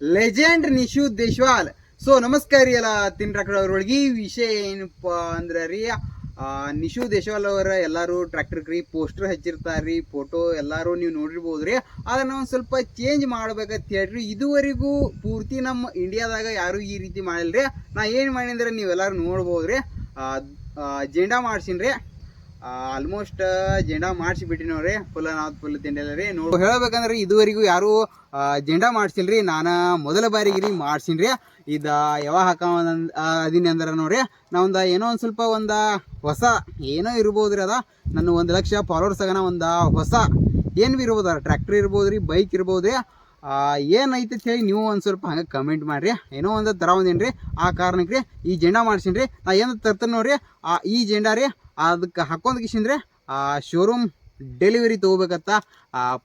Legend Nishu ದೇಶ್ವಾಲ್. So ನಮಸ್ಕಾರ ರೀ ಎಲ್ಲ ತಿನ್ ಒಳಗೆ ವಿಷಯ ಏನಪ್ಪ ಅಂದ್ರೆ ರೀ ನಿಶು ದೇಶವಾಲ್ ಅವರ ಎಲ್ಲರೂ ಟ್ರ್ಯಾಕ್ಟರ್ ರೀ ಪೋಸ್ಟರ್ ಹಚ್ಚಿರ್ತಾರ್ರಿ ಫೋಟೋ ಎಲ್ಲಾರು ನೀವು ನೋಡಿರ್ಬೋದು ರೀ. ಅದನ್ನ ಒಂದು ಸ್ವಲ್ಪ ಚೇಂಜ್ ಮಾಡ್ಬೇಕಂತ ಹೇಳ್ರಿ. ಇದುವರೆಗೂ ಪೂರ್ತಿ ನಮ್ಮ ಇಂಡಿಯಾದಾಗ ಯಾರು ಈ ರೀತಿ ಮಾಡಿಲ್ರಿ. ನಾ ಏನು ಮಾಡಿದ್ರೆ ನೀವೆಲ್ಲರೂ ನೋಡ್ಬೋದು ರೀ. ಜೆಂಡಾ ಮಾಡ್ಸಿನ್ರಿ. ಆಲ್ಮೋಸ್ಟ್ ಜೆಂಡಾ ಮಾಡಿಸಿ ಬಿಟ್ಟಿನವ್ರಿ ಫುಲ್ ನಾವು ಫುಲ್ ತಿಂಡಿಲ್ಲ ರೀ ನೋಡಿ ಹೇಳ್ಬೇಕಂದ್ರೆ ಇದುವರೆಗೂ ಯಾರು ಜೆಂಡಾ ಜೆಂಡಾ ರೀ ನಾನು ಮೊದಲ ಬಾರಿಗೆ ರೀ ಮಾಡ್ಸಿನ್ರಿ. ಇದ ಯಾವಾಗ ಹಾಕ ಅದೀನಿ ಅಂದ್ರೆ ನೋಡ್ರಿ, ನಾವೊಂದು ಏನೋ ಒಂದು ಸ್ವಲ್ಪ ಒಂದು ಹೊಸ, ಏನೋ ಇರ್ಬೋದ್ರಿ ಅದ. ನನ್ನ ಒಂದು ಲಕ್ಷ ಫಾಲೋವರ್ಸ್ ಒಂದು ಹೊಸ, ಏನು ಬಿ ಇರ್ಬೋದು ಟ್ರ್ಯಾಕ್ಟರ್ ಇರ್ಬೋದು ರೀ ಬೈಕ್ ಇರ್ಬೋದು ರೀ. ಏನೈತೆ ಹೇಳಿ ನೀವು ಒಂದು ಸ್ವಲ್ಪ ಹಂಗೆ ಕಮೆಂಟ್ ಮಾಡಿರಿ. ಏನೋ ಒಂದು ತರ ಒಂದೇನು ರೀ ಆ ಕಾರಣಕ್ಕೆ ರೀ, ಈ ಜೆಂಡಾ ಮಾಡ್ಸೀನಿ ರೀ ನಾ ಏನು ತರ್ತೇನೆ ನೋಡ್ರಿ, ಆ, ಈ ಜೆಂಡಾ ರೀ ಅದಕ್ಕೆ ಹಾಕೊಂಡು ಕಿಶಿಂದ್ರೆ ಆ ಶೋರೂಮ್ ಡೆಲಿವರಿ ತೊಗೋಬೇಕತ್ತ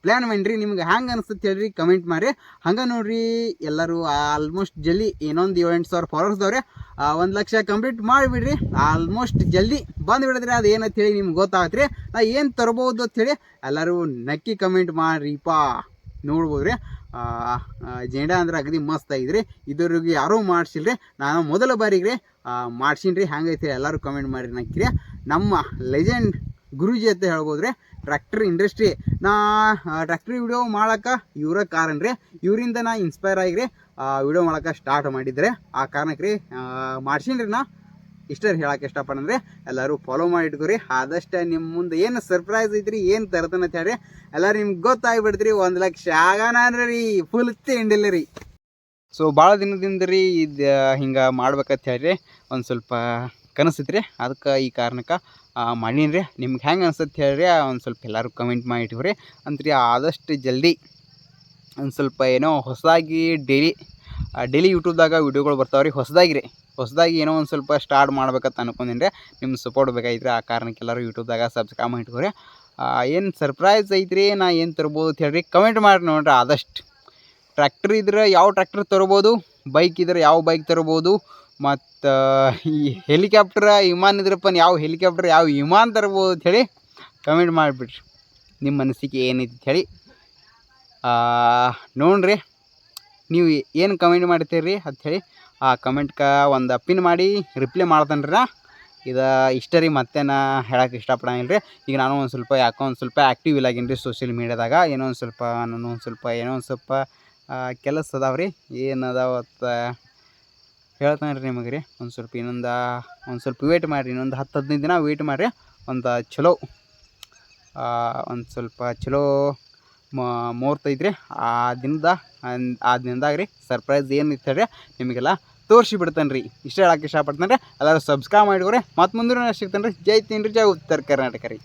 ಪ್ಲ್ಯಾನ್ ಮಾಡಿರಿ. ನಿಮ್ಗೆ ಹ್ಯಾಂಗೆ ಅನಿಸುತ್ತೆ ಹೇಳ್ರಿ ಕಮೆಂಟ್ ಮಾಡಿರಿ ಹಂಗೆ ನೋಡ್ರಿ, ಎಲ್ಲರೂ ಆಲ್ಮೋಸ್ಟ್ ಜಲ್ದಿ ಏನೊಂದು ಏಳೆಂಟು ಸಾವಿರ ಫಾಲೋವರ್ಸ್ದವ್ರೆ ಒಂದು ಲಕ್ಷ ಕಂಪ್ಲೀಟ್ ಮಾಡಿಬಿಡ್ರಿ. ಆಲ್ಮೋಸ್ಟ್ ಜಲ್ದಿ ಬಂದು ಬಿಡಿದ್ರಿ. ಅದು ಏನಂತ ಹೇಳಿ ನಿಮ್ಗೆ ಗೊತ್ತಾಗತ್ತೆ ರೀ ನಾ ಏನು ತರ್ಬೋದು ಅಂತೇಳಿ ಎಲ್ಲರೂ ನಕ್ಕಿ ಕಮೆಂಟ್ ಮಾಡಿರಿಪ್ಪ ನೋಡ್ಬೋದು ರೀ ಜೆಂಡಾ ಅಂದ್ರೆ ಅಗದಿ ಮಸ್ತ್ ಆಗಿದ್ರಿ ಇದ್ರಿಗೆ ಯಾರೂ ಮಾಡ್ಸಿಲ್ರಿ. ನಾನು ಮೊದಲ ಬಾರಿಗೆ ರೀ ಮಾಡ್ಸೀನಿ ಹ್ಯಾಂಗೈತೆ ಎಲ್ಲರೂ ಕಮೆಂಟ್ ಮಾಡಿ ನಕ್ಕಿರಿ. ನಮ್ಮ ಲೆಜೆಂಡ್ ಗುರೂಜಿ ಅಂತ ಹೇಳ್ಬೋದು ರೀ ಟ್ರ್ಯಾಕ್ಟರ್ ಇಂಡಸ್ಟ್ರಿ ನಾ ಟ್ರ್ಯಾಕ್ಟ್ರಿ ವಿಡಿಯೋ ಮಾಡೋಕೆ ಇವರ ಕಾರಣ ರೀ ಇವರಿಂದ ನಾ ಇನ್ಸ್ಪೈರ್ ಆಗಿರಿ. ವಿಡಿಯೋ ಮಾಡೋಕೆ ಸ್ಟಾರ್ಟ್ ಮಾಡಿದ್ರೆ ಆ ಕಾರಣಕ್ಕೆ ರೀ ಮಾಡ್ಸೀನಿ ರೀ ನಾ. ಇಷ್ಟ ಹೇಳಕ್ಕೆ ಇಷ್ಟಪಡಂದ್ರೆ ಎಲ್ಲರೂ ಫಾಲೋ ಮಾಡಿ ಇಟ್ಕೋರಿ. ಆದಷ್ಟು ನಿಮ್ಮ ಮುಂದೆ ಏನು ಸರ್ಪ್ರೈಸ್ ಐತ್ರಿ, ಏನು ತರ್ತಾನೆ ಅಂತ ಹೇಳ್ರಿ. ಎಲ್ಲರೂ ನಿಮ್ಗೆ ಗೊತ್ತಾಗ್ಬಿಡ್ತೀರಿ, ಒಂದು ಲಕ್ಷ ಆಗಾನ ರೀ ಫುಲ್ ತಿಂಡಿಲ್ಲ ರೀ. ಸೊ ಭಾಳ ದಿನದಿಂದ ರೀ ಇದು ಹಿಂಗೆ ಮಾಡ್ಬೇಕಂತ ಹೇಳ್ರಿ. ಒಂದು ಸ್ವಲ್ಪ ಕನಸಿತ್ರಿ ಅದಕ್ಕೆ ಈ ಕಾರಣಕ್ಕೆ ಮಾಡೀನಿ ರೀ. ನಿಮ್ಗೆ ಹೆಂಗೆ ಅನ್ಸತ್ತೆ ಹೇಳ್ರಿ, ಒಂದು ಸ್ವಲ್ಪ ಎಲ್ಲರೂ ಕಮೆಂಟ್ ಮಾಡಿ ಅಂತ ರೀ ಆದಷ್ಟು ಜಲ್ದಿ ಒಂದು ಸ್ವಲ್ಪ ಏನೋ ಹೊಸದಾಗಿ ಡೈಲಿ ಡೈಲಿ ಯೂಟ್ಯೂಬ್ದಾಗ ವೀಡಿಯೋಗಳು ಬರ್ತಾವೆ ರೀ ಹೊಸದಾಗಿ ರೀ. ಹೊಸದಾಗಿ ಏನೋ ಒಂದು ಸ್ವಲ್ಪ ಸ್ಟಾರ್ಟ್ ಮಾಡ್ಬೇಕಂತ ಅನ್ಕೊಂಡಿನಿ ನಿಮ್ಮ ಸಪೋರ್ಟ್ ಬೇಕಾಗಿತ್ತು ಆ ಕಾರಣಕ್ಕೆ ಎಲ್ಲರೂ ಯೂಟ್ಯೂಬ್ದಾಗ ಸಬ್ಸ್ಕ್ರೈಬ್ ಮಾಡಿ ಇಟ್ಕೊರಿ ಏನು ಸರ್ಪ್ರೈಸ್ ಐತ್ರಿ? ನಾ ಏನು ತರ್ಬೋದು ಅಂತ ಹೇಳ್ರಿ. ಕಮೆಂಟ್ ಮಾಡಿ ನೋಡ್ರಿ ಆದಷ್ಟು. ಟ್ರ್ಯಾಕ್ಟ್ರ್ ಇದ್ರೆ ಯಾವ ಟ್ರ್ಯಾಕ್ಟ್ರ್ ತರ್ಬೋದು? ಬೈಕ್ ಇದ್ರೆ ಯಾವ ಬೈಕ್ ತರ್ಬೋದು? ಮತ್ತು ಈ ಹೆಲಿಕಾಪ್ಟರ್ ವಿಮಾನ ಇದ್ರಪ್ಪ ಯಾವ ಹೆಲಿಕಾಪ್ಟರ್ ಯಾವ ವಿಮಾನ ತರ್ಬೋದು ಅಂತ ಹೇಳಿ ಕಮೆಂಟ್ ಮಾಡಿಬಿಡ್ರಿ ನಿಮ್ಮ ಮನಸ್ಸಿಗೆ ಏನೈತಿ ಹೇಳಿ. ನೋಡ್ರಿ. ನೀವು ಏನು ಕಮೆಂಟ್ ಮಾಡ್ತೀರಿ ಅಂತ ಹೇಳಿ, ಆ ಕಮೆಂಟ್ಗೆ ಒಂದು ಪಿನ್ ಮಾಡಿ ರಿಪ್ಲೈ ಮಾಡ್ತಾನೆ ರೀ ಇದು ಇಷ್ಟ ರೀ, ಮತ್ತೆ ನಾ ಹೇಳಕ್ಕೆ ಇಷ್ಟಪಡಂಗಿಲ್ಲ ರೀ ಈಗ ನಾನು ಒಂದು ಸ್ವಲ್ಪ, ಯಾಕೋ ಒಂದು ಸ್ವಲ್ಪ ಆ್ಯಕ್ಟಿವ್ ಇಲ್ಲ ರೀ ಸೋಷಿಯಲ್ ಮೀಡ್ಯಾದಾಗ ಏನೋ ಒಂದು ಸ್ವಲ್ಪ, ನಾನು ಒಂದು ಸ್ವಲ್ಪ, ಏನೋ ಒಂದು ಸ್ವಲ್ಪ ಕೆಲಸ ಅದಾವೆ ರೀ ಏನು ಹೇಳ್ತಾನೆ ರೀ ನಿಮಗೆ ರೀ. ಒಂದು ಸ್ವಲ್ಪ ಇನ್ನೊಂದು, ಒಂದು ಸ್ವಲ್ಪ ವೇಟ್ ಮಾಡಿರಿ. ಇನ್ನೊಂದು ಹತ್ತು ಹದಿನೈದು ದಿನ ವೇಟ್ ಮಾಡಿರಿ. ಒಂದು ಚಲೋ ಒಂದು ಸ್ವಲ್ಪ ಚಲೋ ಮುಹೂರ್ತ ಐತ್ರಿ. ಆ ದಿನದ ಆ ದಿನದಾಗ ರೀ ಸರ್ಪ್ರೈಸ್ ಏನು ಇತ್ತು ನಿಮಗೆಲ್ಲ ತೋರಿಸಿ ಬಿಡ್ತಾನೆ ರೀ. ಇಷ್ಟ ಹೇಳಕ್ಕೆ ಇಷ್ಟಪಡ್ತಾನೆ ರೀ. ಎಲ್ಲರೂ ಸಬ್ಸ್ಕ್ರೈಬ್ ಮಾಡಿಕೊರಿ. ಮತ್ತು ಮುಂದಿನ ಸಿಗ್ತಾನೆ ರೀ. ಜೈ ತಿನ್ರಿ ಜೈ ಉತ್ತರ ಕರ್ನಾಟಕ ರೀ.